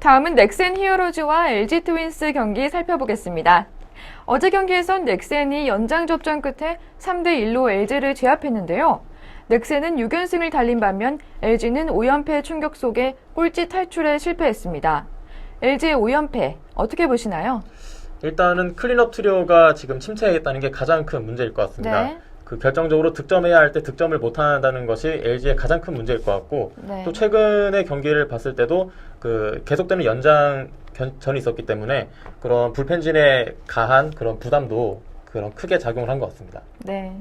다음은 넥센 히어로즈와 LG 트윈스 경기 살펴보겠습니다. 어제 경기에선 넥센이 연장 접전 끝에 3대 1로 LG를 제압했는데요. 넥센은 6연승을 달린 반면 LG는 5연패 충격 속에 꼴찌 탈출에 실패했습니다. LG의 5연패 어떻게 보시나요? 일단은 클린업 트리오가 지금 침체했다는 게 가장 큰 문제일 것 같습니다. 네. 그 결정적으로 득점해야 할 때 득점을 못한다는 것이 LG의 가장 큰 문제일 것 같고 네. 또 최근의 경기를 봤을 때도 그 계속되는 연장 전이 있었기 때문에 그런 불펜진에 가한 그런 부담도 그런 크게 작용을 한 것 같습니다. 네.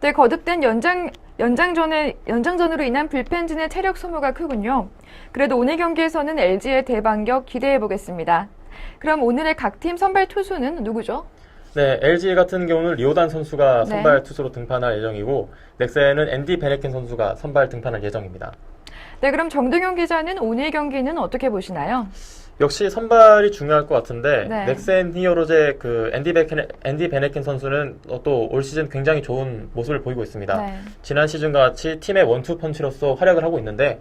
네, 거듭된 연장 연장전에 연장전으로 인한 불펜진의 체력 소모가 크군요. 그래도 오늘 경기에서는 LG의 대반격 기대해 보겠습니다. 그럼 오늘의 각 팀 선발 투수는 누구죠? 네, LG 같은 경우는 리오단 선수가 네. 선발 투수로 등판할 예정이고 넥센은 앤디 베네켄 선수가 선발 등판할 예정입니다. 네, 그럼 정동영 기자는 오늘 경기는 어떻게 보시나요? 역시 선발이 중요할 것 같은데 네. 넥센 히어로즈의 그 앤디 베켄 앤디 베네켄 선수는 또 올 시즌 굉장히 좋은 모습을 보이고 있습니다. 네. 지난 시즌과 같이 팀의 원투 펀치로서 활약을 하고 있는데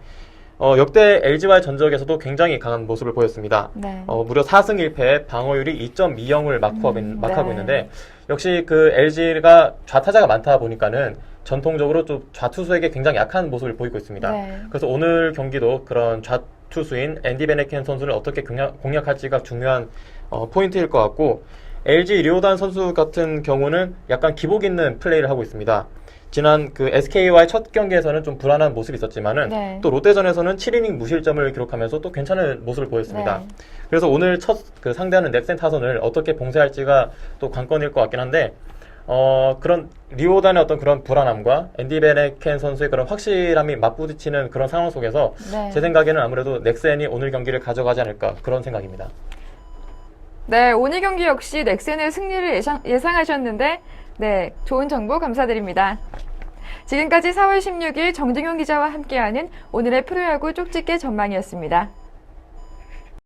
어, 역대 LG와의 전적에서도 굉장히 강한 모습을 보였습니다. 네. 어, 무려 4승 1패 방어율이 2.20을 마크하고, 있- 음, 마크하고 네. 있는데 역시 그 LG가 좌타자가 많다 보니까는 전통적으로 좀 좌투수에게 굉장히 약한 모습을 보이고 있습니다. 네. 그래서 오늘 경기도 그런 좌투수인 앤디 베네켄 선수를 어떻게 공략, 공략할지가 중요한 어, 포인트일 것 같고 LG 리오단 선수 같은 경우는 약간 기복 있는 플레이를 하고 있습니다. 지난 그 SK와의 첫 경기에서는 좀 불안한 모습이 있었지만은 네. 또 롯데전에서는 7이닝 무실점을 기록하면서 또 괜찮은 모습을 보였습니다. 네. 그래서 오늘 첫 그 상대하는 넥센 타선을 어떻게 봉쇄할지가 또 관건일 것 같긴 한데 어 그런 리오단의 어떤 그런 불안함과 앤디 베네켄 선수의 그런 확실함이 맞부딪히는 그런 상황 속에서 네. 제 생각에는 아무래도 넥센이 오늘 경기를 가져가지 않을까 그런 생각입니다. 네, 오늘 경기 역시 넥센의 승리를 예상, 예상하셨는데, 네, 좋은 정보 감사드립니다. 지금까지 4월 16일 정등용 기자와 함께하는 오늘의 프로야구 쪽집게 전망이었습니다.